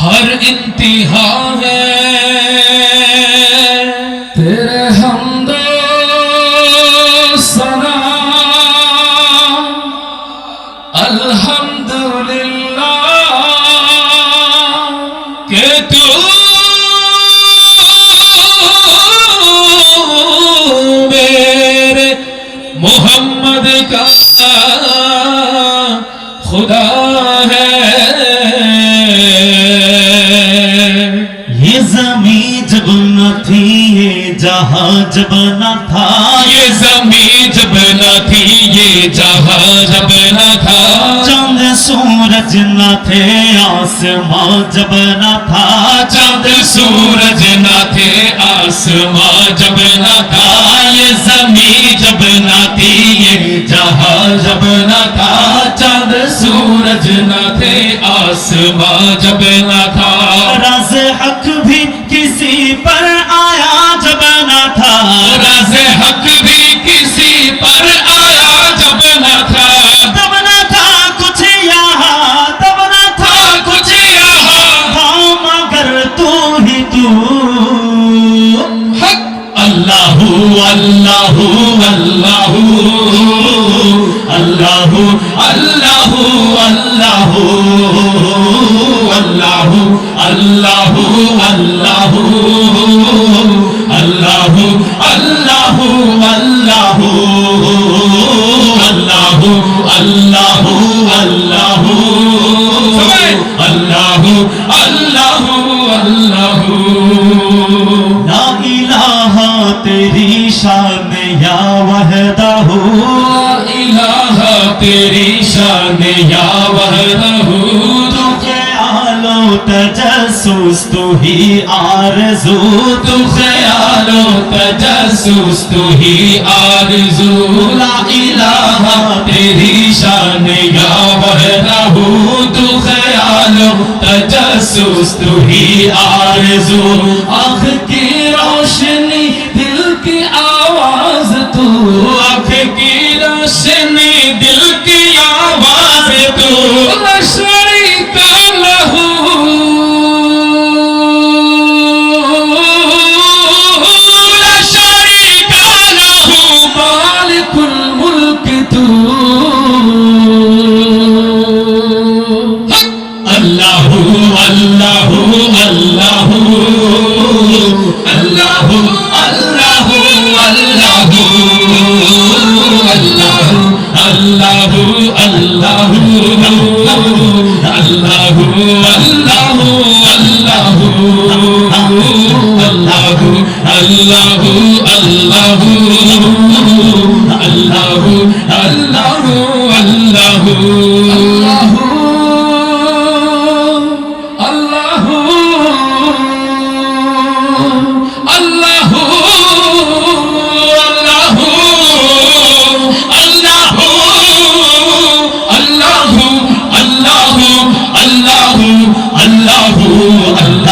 ہر انتہا ہے تیرے حمد و سنا الحمدللہ کہ تو کا خدا ہے یہ زمین جب نہ تھی یہ جہاں جب نہ تھا یہ زمین جب نہ تھی یہ جہاں جب चंद تھا چند سورج نہ تھے آسمان جب نہ تھا چند سورج نہ जब न था चंद सूरज न थे आसमां जब न था रज हक भी किसी पर आया जब न था रज हक भी किसी पर आया जब न था तब न था कुछ यहाँ तब न था कुछ यहाँ था मगर तू ही तू हक अल्लाहू अल्लाह अल्लाह আল্লাহ আল্লাহ আল্লাহ আল্লাহ আল্লাহ আল্লাহ আল্লাহ আল্লাহ আল্লাহ আল্লাহ আল্লাহ আল্লাহ अल्लाह ना इलाहा तेरी शान या वहदा हो तेरी शान यावर रहूं तू के आलो तजस्सुस तू ही आरज़ू तू के आलो तजस्सुस तू ही आरज़ू ला इलाहा तेरी शान यावर रहूं तू के आलो तजस्सुस तू ही आरज़ू आख की അല്ലാഹു അല്ല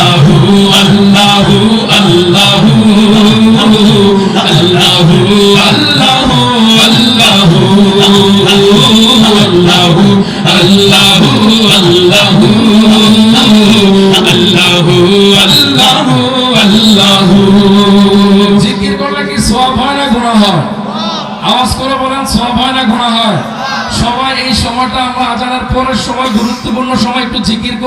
আওয়াজ করে বলেন সওয়াব হয় না হয় সবাই এই সময়টা আমরা আজানের পরের সময় গুরুত্বপূর্ণ সময় একটু জিকির